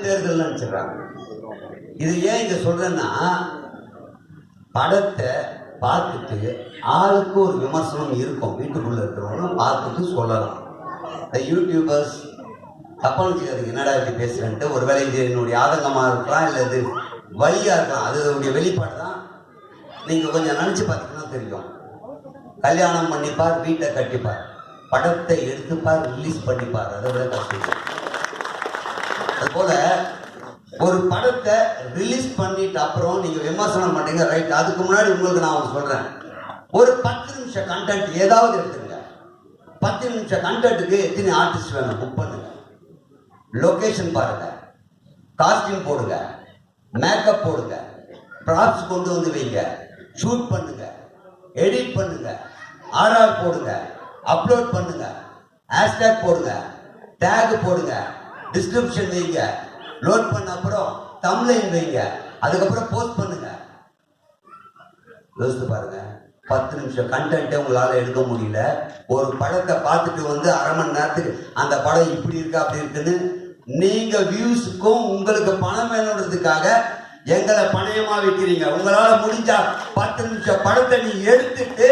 தேர்தல் நினைச்சிடறாங்க. இது ஏன் இங்கே சொல்கிறேன்னா படத்தை பார்த்துட்டு ஆளுக்கு ஒரு விமர்சனம் இருக்கும். வீட்டுக்குள்ளே இருக்கிறவங்களும் பார்த்துட்டு சொல்லலாம். இந்த யூடியூபர்ஸ் தப்பா வச்சுக்காதீங்க என்னடா இப்படி பேசுகிறேன்ட்டு ஒருவேளை இது என்னுடைய ஆதங்கமாக இருக்கலாம் இல்லை இது வழியாக இருக்கலாம். அது அதனுடைய வெளிப்பாடு தான். நீங்கள் கொஞ்சம் நினச்சி பார்த்தீங்கன்னா தெரியும். கல்யாணம் பண்ணிப்பார் வீட்டை கட்டிப்பார். படத்தை எடுத்துப்பார் ரிலீஸ் பண்ணிப்பார். அதை விட கஷ்டம் அதுபோல ஒரு படத்தை ரிலீஸ் பண்ணிட்டு அப்புறம் நீங்க விமர்சனம் பண்ணீங்க ரைட் அதுக்கு முன்னாடி உங்களுக்கு நான் ஒன்று சொல்றேன். ஒரு பத்து நிமிஷம் கண்டென்ட் ஏதாவது எடுத்துங்க பத்து நிமிஷம் கண்டென்ட்டுக்கு எத்தனை ஆர்டிஸ்ட் வேணும்? புக் பண்ணுங்க. லொக்கேஷன் பாருங்க. காஸ்டியூம் போடுங்க. மேக்கப் போடுங்க. ப்ராப்ஸ் கொண்டு வந்து வைங்க. ஷூட் பண்ணுங்க. எடிட் பண்ணுங்க. ஆர்ஆர் போடுங்க. அப்லோட் பண்ணுங்க. ஹேஷ்டேக் போடுங்க. டேக் போடுங்க. டிஸ்கிரிப்ஷன் வைங்க. லோட் பண்ண அப்புறம் தம்லைன் வைங்க. அதுக்கப்புறம் போஸ்ட் பண்ணுங்க. யோசித்து பாருங்க. பத்து நிமிஷம் கண்டென்ட்டே உங்களால் எடுக்க முடியல. ஒரு படத்தை பார்த்துட்டு வந்து அரை மணி நேரத்துக்கு அந்த படம் இப்படி இருக்கா அப்படி இருக்குன்னு நீங்க வியூஸுக்கும் உங்களுக்கு பணம் வேணுன்றதுக்காக எங்களை பணயமாக வைக்கிறீங்க. உங்களால் முடிஞ்சா பத்து நிமிஷம் படத்தை நீ எடுத்துட்டு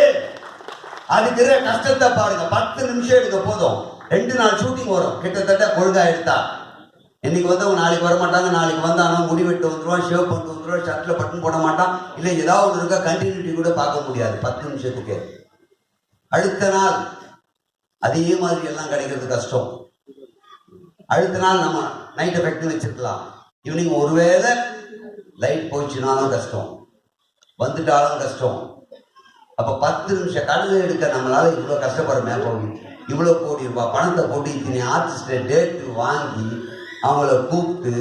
அதுக்கு இருக்கிற கஷ்டத்தை பாருங்க. பத்து நிமிஷம் எடுக்க போதும். ரெண்டு நாள் ஷூட்டிங் வரும். கிட்டத்தட்ட ஒழுங்கா எடுத்தா. இன்னைக்கு வந்தவங்க நாளைக்கு வர மாட்டாங்க நாளைக்கு வந்தானா முடி வெட்டு வந்துருவான் ஷேவ் பண்ணிட்டு வந்துருவான் ஷர்ட்ல பட்டன் போட மாட்டான். இல்லை ஏதாவது ஒன்று இருக்கா கண்டினியூட்டி கூட பார்க்க முடியாது. பத்து நிமிஷத்துக்கு. அடுத்த நாள் அதே மாதிரி எல்லாம் கிடைக்கிறது கஷ்டம். அடுத்த நாள் நம்ம நைட் எஃபெக்ட்னு வச்சுருக்கலாம். ஈவினிங் ஒருவேளை லைட் போச்சுனாலும் கஷ்டம். வந்துட்டாலும் கஷ்டம். அப்போ பத்து நிமிஷம் கடல் எடுக்க நம்மளால் இவ்வளோ கஷ்டப்படுறோமே போகணும் இவ்வளோ கோடி ரூபாய் பணத்தை போட்டு இத்தனை ஆர்டிஸ்ட்டை டேட்டு வாங்கி அவங்கள கூப்பிட்டு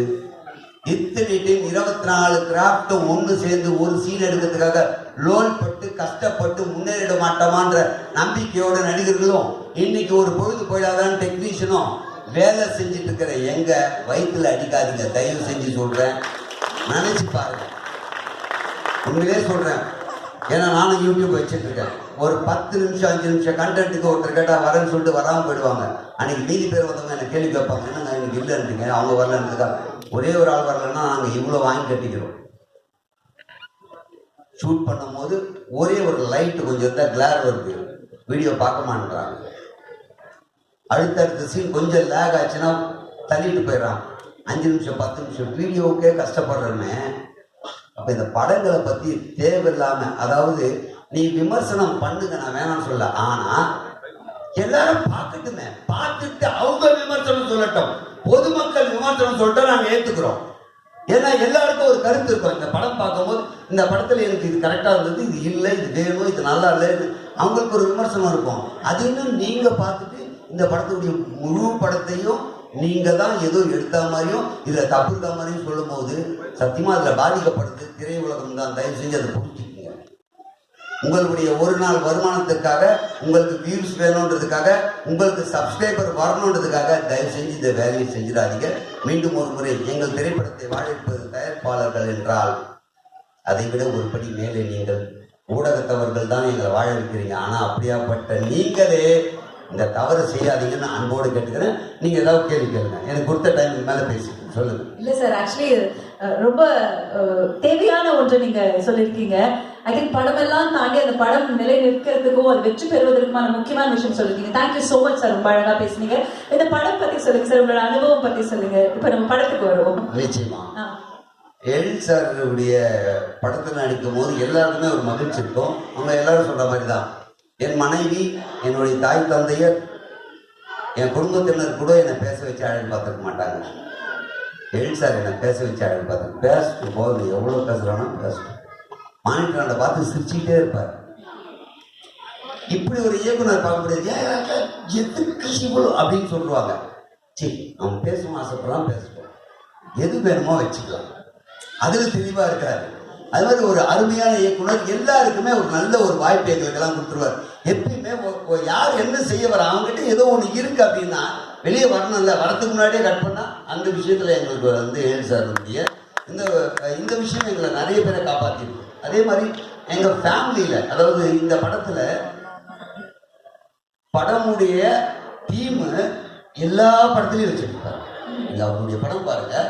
இத்தனை டைம் இருபத்தி நாலு கிராஃப்ட்டும் ஒன்று சேர்ந்து ஒரு சீன் எடுக்கிறதுக்காக லோன் பட்டு கஷ்டப்பட்டு முன்னேறிட மாட்டோமான்ற நம்பிக்கையோட நடிகர்களும் இன்னைக்கு ஒரு பொழுது போயிடாதான் டெக்னீஷியனும் வேலை செஞ்சுட்டு இருக்கிற எங்க வயிற்றுல அடிக்காதீங்க. தயவு செஞ்சு சொல்றேன். நினைச்சு பாருங்க. உண்மையிலே சொல்றேன். ஏன்னா நானும் யூடியூப் வச்சுட்டுருக்கேன் ஒரு பத்து நிமிஷம் அஞ்சு நிமிஷம் கண்டென்ட்டுக்கு ஒருத்தர் கேட்டால் வரேன்னு சொல்லிட்டு வராமல் போயிடுவாங்க. அன்றைக்கி மீதி பேர் வந்தவங்க என்ன கேள்வி கேட்பாங்க என்னங்க எனக்கு இல்லைன்றீங்க அவங்க வரலன்றதுக்கா ஒரே ஒரு ஆள் வரலன்னா நாங்கள் இவ்வளோ வாங்கி கட்டிக்கிறோம். ஷூட் பண்ணும்போது ஒரே ஒரு லைட்டு கொஞ்சம் இருந்தால் கிளார் வருது. வீடியோ பார்க்க மாட்டேறாங்க அடுத்தடுத்த சீன் கொஞ்சம் லேக் ஆச்சுன்னா தள்ளிட்டு போயிடறான். அஞ்சு நிமிஷம் பத்து நிமிஷம். வீடியோவுக்கே கஷ்டப்படுறேன்னு. அப்போ இந்த படங்களை பற்றி தேவையில்லாமல் அதாவது நீ விமர்சனம் பண்ணுங்க நான் வேணாம்னு சொல்ல ஆனால் எல்லாரும் பார்க்கட்டுமே. பார்த்துட்டு அவங்க விமர்சனம் சொல்லட்டும். பொதுமக்கள் விமர்சனம் சொல்லிட்டு நாங்கள் ஏற்றுக்கிறோம் ஏன்னா எல்லாருக்கும் ஒரு கருத்து இருக்கும். இந்த படம் பார்க்கும்போது இந்த படத்தில் எனக்கு இது கரெக்டாக இருந்தது இது இல்லை இது வேணும் இது நல்லா இல்லைன்னு அவங்களுக்கு ஒரு விமர்சனம் இருக்கும். அது இன்னும் நீங்கள் பார்த்துட்டு இந்த படத்துடைய முழு படத்தையும் நீங்க தான் ஏதோ எடுத்த மாதிரியும் இதுல தப்பு இருக்க மாதிரியும் சொல்லும்போது சத்தியமா அதுல பாதிக்கப்படுது. திரையுலகம் தான். தயவு செஞ்சு அதை புரிஞ்சுக்கங்க. உங்களுடைய ஒரு நாள் வருமானத்திற்காக உங்களுக்கு வியூஸ் வேணுன்றதுக்காக உங்களுக்கு சப்ஸ்கிரைபர் வரணுன்றதுக்காக தயவு செஞ்சு இந்த வேலையை செஞ்சிடாதீங்க. மீண்டும் ஒரு முறை எங்கள் திரைப்படத்தை வாழிப்பது தயாரிப்பாளர்கள் என்றால் அதை விட ஒரு படி மேலே நீங்கள் ஊடகத்தவர்கள் தான் எங்களை வாழ வைக்கிறீங்க. ஆனால் அப்படியாப்பட்ட நீங்களே இந்த தவறு செய்யாதீங்கன்னு அன்போடு கேட்டுக்கிறேன். நீங்க ஏதாவது கேள்வி கேளுங்க. எனக்கு கொடுத்த டைம் மேல பேசி சொல்லுங்க. இல்ல சார் ஆக்சுவலி ரொம்ப தேவையான ஒன்று நீங்க சொல்லியிருக்கீங்க. ஐ திங்க் படமெல்லாம் தாண்டி அந்த படம் நிலை நிற்கிறதுக்கும் அது வெற்றி பெறுவதற்குமான முக்கியமான விஷயம் சொல்லிருக்கீங்க தேங்க்யூ so மச் சார் ரொம்ப அழகா பேசுனீங்க. இந்த படம் பத்தி சொல்லுங்க சார் உங்களோட அனுபவம் பத்தி சொல்லுங்க. இப்ப நம்ம படத்துக்கு வருவோம். நிச்சயமா. எழில் சாருடைய படத்தில் நடிக்கும் போது எல்லாருக்குமே ஒரு மகிழ்ச்சி இருக்கும். அவங்க எல்லாரும் சொல்ற மாதிரி தான் என் மனைவி என்னுடைய தாய் தந்தையர் என் குடும்பத்தினர் கூட என்னை பேச வச்சு அழகு பார்த்துக்க மாட்டாங்க. எழில் சார் என்னை பேச வச்சு அழகு பார்த்து பேசட்டும் போதும் எவ்வளோ பேசுகிறானோ பேசட்டும். மானிட்டராண்ட பார்த்து சிரிச்சுக்கிட்டே இருப்பார். இப்படி ஒரு இயக்குனர் பார்க்க முடியாது "ஏன், ஏன், எதுக்கு இவ்வளோ? அப்படின்னு சொல்லுவாங்க. சரி அவன் பேசணும் ஆசைப்படலாம் பேசட்டும். எது வேணுமோ வச்சுக்கலாம். அதில் தெளிவாக இருக்கிறாரு. அது மாதிரி ஒரு அருமையான இயக்குனர் எல்லாருக்குமே ஒரு நல்ல ஒரு வாய்ப்பு எங்களுக்கெல்லாம் கொடுத்துருவார். எப்பயுமே யார் என்ன செய்ய வர அவங்ககிட்ட ஏதோ ஒன்று இருக்கு அப்படின்னா வெளியே வரணும்ல வரதுக்கு முன்னாடியே கட் பண்ணால் அந்த விஷயத்தில் எங்களுக்கு வந்து ஏழு சாருடைய இந்த இந்த விஷயம் எங்களை நிறைய பேரை காப்பாத்திருக்கு. அதே மாதிரி எங்கள் ஃபேமிலியில் அதாவது இந்த படத்தில் படமுடைய தீமு எல்லா படத்துலையும் வச்சுருப்பாங்க நீங்க அவருடைய படம் பாருங்கள்